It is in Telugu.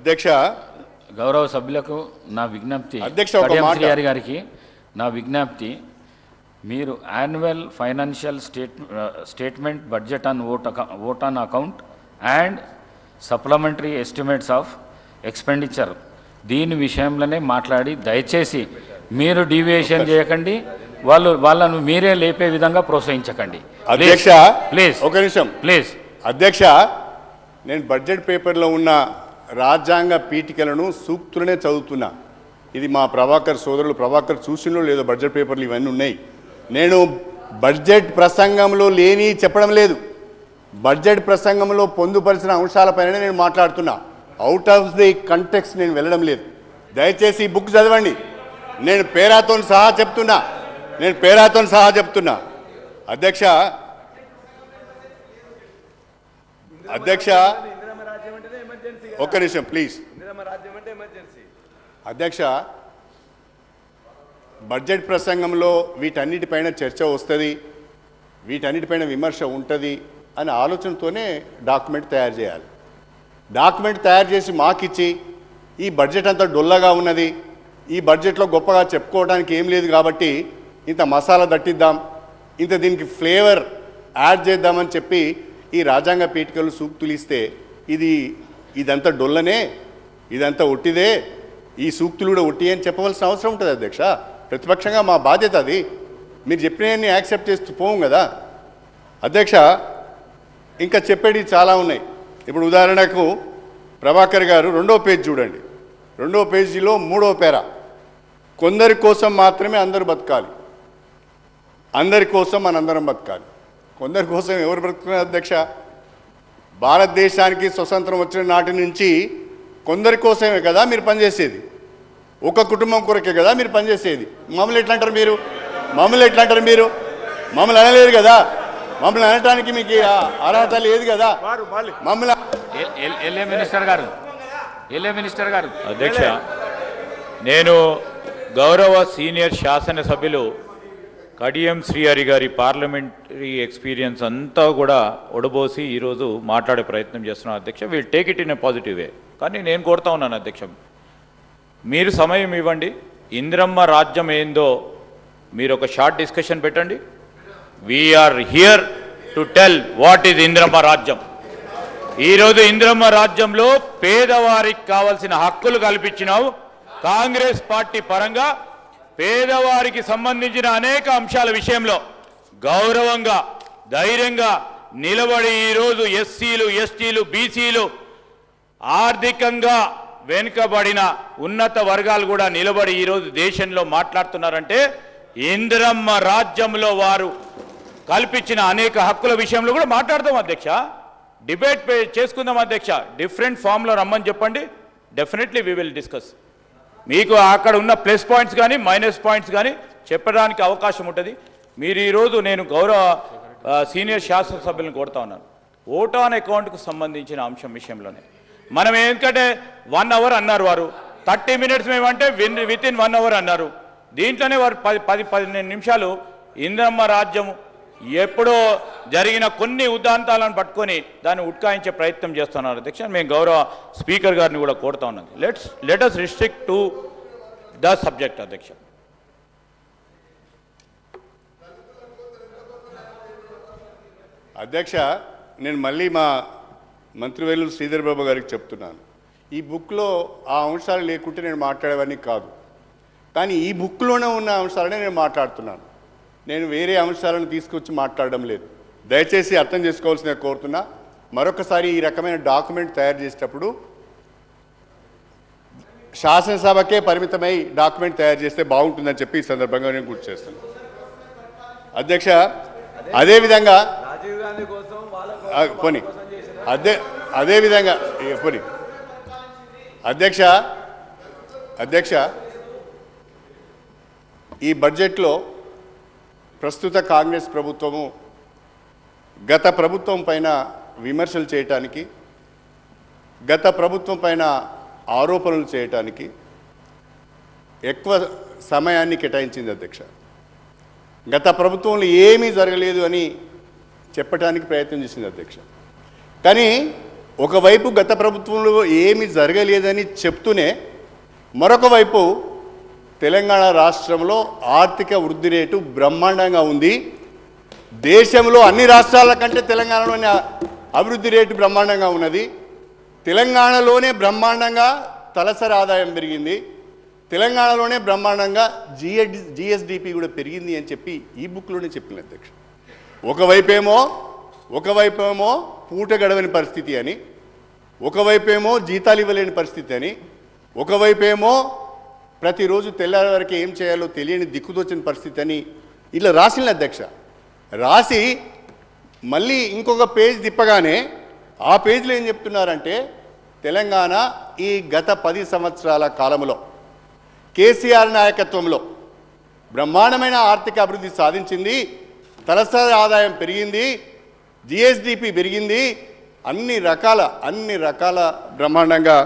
అధ్యక్ష గౌరవ సభ్యులకు నా విజ్ఞప్తి అధ్యక్ష, గారికి నా విజ్ఞప్తి మీరు annual financial state statement budget on vote vote on account and supplementary estimates of expenditure. దీని విషయంలోనే మాట్లాడి దయచేసి మీరు డీవియేషన్ చేయకండి. వాళ్ళు వాళ్ళను మీరే లేపే విధంగా ప్రోత్సహించకండి. అధ్యక్ష ప్లీజ్ ఒక నిమిషం. ప్లీజ్ అధ్యక్ష నేను బడ్జెట్ పేపర్లో ఉన్న రాజ్యాంగ పీఠికలను సూక్తులనే చదువుతున్నా. ఇది మా ప్రభాకర్ సోదరులు ప్రభాకర్ చూసినో లేదో బడ్జెట్ పేపర్లు ఇవన్నీ ఉన్నాయి. నేను బడ్జెట్ ప్రసంగంలో లేని చెప్పడం లేదు. బడ్జెట్ ప్రసంగంలో పొందుపరిచిన అంశాలపైన నేను మాట్లాడుతున్నా. అవుట్ ఆఫ్ ది కంటెక్స్ నేను వెళ్ళడం లేదు. దయచేసి ఈ బుక్ చదవండి. నేను పేరాతో సహా చెప్తున్నా. నేను పేరాతో సహా చెప్తున్నా. అధ్యక్ష అధ్యక్ష ఒక్క నిమిషం ప్లీజ్ అధ్యక్ష బడ్జెట్ ప్రసంగంలో వీటన్నిటిపైన చర్చ వస్తుంది వీటన్నిటిపైన విమర్శ ఉంటుంది అనే ఆలోచనతోనే డాక్యుమెంట్ తయారు చేయాలి. డాక్యుమెంట్ తయారు చేసి మాకిచ్చి ఈ బడ్జెట్ అంతా డొల్లగా ఉన్నది ఈ బడ్జెట్లో గొప్పగా చెప్పుకోవడానికి ఏం లేదు కాబట్టి ఇంత మసాలా దట్టిద్దాం ఇంత దీనికి ఫ్లేవర్ యాడ్ చేద్దామని చెప్పి ఈ రాజ్యాంగ పీఠికలు సూక్తులు ఇస్తే ఇది ఇదంతా డొల్లనే ఇదంతా ఒట్టిదే ఈ సూక్తులు కూడా ఒట్టి అని చెప్పవలసిన అవసరం ఉంటుంది అధ్యక్ష. ప్రతిపక్షంగా మా బాధ్యత అది. మీరు చెప్పినవన్నీ యాక్సెప్ట్ చేస్తూ పోం కదా. అధ్యక్ష ఇంకా చెప్పేవి చాలా ఉన్నాయి. ఇప్పుడు ఉదాహరణకు ప్రభాకర్ గారు రెండో పేజ్ చూడండి. రెండో పేజీలో మూడో పేర. కొందరి కోసం మాత్రమే అందరూ బతకాలి. అందరి కోసం మనందరం బతకాలి. కొందరి కోసం ఎవరు బ్రతుకుతున్నారు అధ్యక్ష? భారతదేశానికి స్వతంత్రం వచ్చిన నాటి నుంచి కొందరి కోసమే కదా మీరు పనిచేసేది. ఒక కుటుంబం కొరకే కదా మీరు పనిచేసేది. మమ్మల్ని ఎట్లా అంటారు మీరు? మమ్మల్ని ఎట్లా అంటారు మీరు? మమ్మల్ని అనలేదు కదా? మమ్మల్ని అనటానికి మీకు ఆ అర్హత లేదు కదా? మమ్మల్ని ఎల్ఏ మినిస్టర్ గారు. ఎల్ఏ మినిస్టర్ గారు. అధ్యక్ష నేను గౌరవ సీనియర్ శాసనసభ్యులు కడియం శ్రీహరి గారి పార్లమెంటరీ ఎక్స్పీరియన్స్ అంతా కూడా ఒడబోసి ఈరోజు మాట్లాడే ప్రయత్నం చేస్తున్నాం అధ్యక్ష. We'll take it in a positive way కానీ నేను కోరుతా ఉన్నాను అధ్యక్ష. మీరు సమయం ఇవ్వండి. ఇంద్రమ్మ రాజ్యం ఏందో మీరు ఒక షార్ట్ డిస్కషన్ పెట్టండి. We are here to tell what is Indiramma Rajyam. ఈరోజు ఇంద్రమ్మ రాజ్యంలో పేదవారికి కావాల్సిన హక్కులు కల్పించినావు. కాంగ్రెస్ పార్టీ పరంగా పేదవారికి సంబంధించిన అనేక అంశాల విషయంలో గౌరవంగా ధైర్యంగా నిలబడి ఈరోజు ఎస్సీలు ఎస్టీలు బీసీలు ఆర్థికంగా వెనుకబడిన ఉన్నత వర్గాలు కూడా నిలబడి ఈరోజు దేశంలో మాట్లాడుతున్నారంటే ఇందిరమ్మ రాజ్యంలో వారు కల్పించిన అనేక హక్కుల విషయంలో కూడా మాట్లాడదాం అధ్యక్ష. డిబేట్ పే- చేసుకుందాం అధ్యక్ష. డిఫరెంట్ ఫామ్లో రమ్మని చెప్పండి. డెఫినెట్లీ వీ విల్ డిస్కస్ మీకు అక్కడ ఉన్న ప్లస్ పాయింట్స్ కానీ మైనస్ పాయింట్స్ కానీ చెప్పడానికి అవకాశం ఉంటుంది. మీరు ఈరోజు నేను గౌరవ సీనియర్ శాసనసభ్యులను కోరుతా ఉన్నాను. ఓట్ ఆన్ అకౌంట్కు సంబంధించిన అంశం విషయంలోనే. మనం ఎందుకంటే వన్ అవర్ అన్నారు వారు. థర్టీ మినిట్స్ మేమంటే win within one hour అన్నారు. దీంట్లోనే వారు పది పది పదిహేను నిమిషాలు ఇంద్రమ్మ రాజ్యము ఎప్పుడో జరిగిన కొన్ని ఉదాంతాలను పట్టుకొని దాన్ని ఉట్కాయించే ప్రయత్నం చేస్తున్నారు అధ్యక్ష. మేము గౌరవ స్పీకర్ గారిని కూడా కోరుతా ఉన్నది let's let us restrict to the subject అధ్యక్ష. అధ్యక్ష నేను మళ్ళీ మా మంత్రివేలు శ్రీధర్ బాబు గారికి చెప్తున్నాను. ఈ బుక్లో ఆ అంశాలు లేకుంటే నేను మాట్లాడేవన్నీ కాదు. కానీ ఈ బుక్లోనే ఉన్న అంశాలనే నేను మాట్లాడుతున్నాను. నేను వేరే అంశాలను తీసుకొచ్చి మాట్లాడడం లేదు. దయచేసి అర్థం చేసుకోవాల్సిన కోరుతున్నా. మరొకసారి ఈ రకమైన డాక్యుమెంట్ తయారు చేసేటప్పుడు శాసనసభకే పరిమితమై డాక్యుమెంట్ తయారు చేస్తే బాగుంటుందని చెప్పి ఈ సందర్భంగా నేను గుర్తు చేస్తాను అధ్యక్ష అదేవిధంగా పోనీ. అదే అదే విధంగా ఇక పోనీ. అధ్యక్ష అధ్యక్ష ఈ బడ్జెట్లో ప్రస్తుత కాంగ్రెస్ ప్రభుత్వము గత ప్రభుత్వం పైన విమర్శలు చేయటానికి గత ప్రభుత్వం పైన ఆరోపణలు చేయటానికి ఎక్కువ సమయాన్ని కేటాయించింది అధ్యక్ష. గత ప్రభుత్వంలో ఏమీ జరగలేదు అని చెప్పటానికి ప్రయత్నం చేసింది అధ్యక్ష. కానీ ఒకవైపు గత ప్రభుత్వంలో ఏమీ జరగలేదని చెప్తూనే మరొక వైపు తెలంగాణ రాష్ట్రంలో ఆర్థిక వృద్ధి రేటు బ్రహ్మాండంగా ఉంది. దేశంలో అన్ని రాష్ట్రాల కంటే తెలంగాణలోని అభివృద్ధి రేటు బ్రహ్మాండంగా ఉన్నది. తెలంగాణలోనే బ్రహ్మాండంగా తలసరి ఆదాయం పెరిగింది. తెలంగాణలోనే బ్రహ్మాండంగా జిఎడ్ జిఎస్డిపి కూడా పెరిగింది అని చెప్పి ఈ బుక్లోనే చెప్పిన అధ్యక్ష. ఒకవైపేమో ఒకవైపేమో పూట గడవని పరిస్థితి అని ఒకవైపేమో జీతాలు ఇవ్వలేని పరిస్థితి అని ఒకవైపేమో ప్రతిరోజు తెల్లారి వరకు ఏం చేయాలో తెలియని దిక్కుదోచిన పరిస్థితి అని ఇలా రాసిన అధ్యక్ష. రాసి మళ్ళీ ఇంకొక పేజ్ తిప్పగానే ఆ పేజ్లో ఏం చెప్తున్నారంటే తెలంగాణ ఈ గత పది సంవత్సరాల కాలంలో కేసీఆర్ నాయకత్వంలో బ్రహ్మాండమైన ఆర్థిక అభివృద్ధి సాధించింది తలసరి ఆదాయం పెరిగింది జిఎస్డిపి పెరిగింది అన్ని రకాల అన్ని రకాల బ్రహ్మాండంగా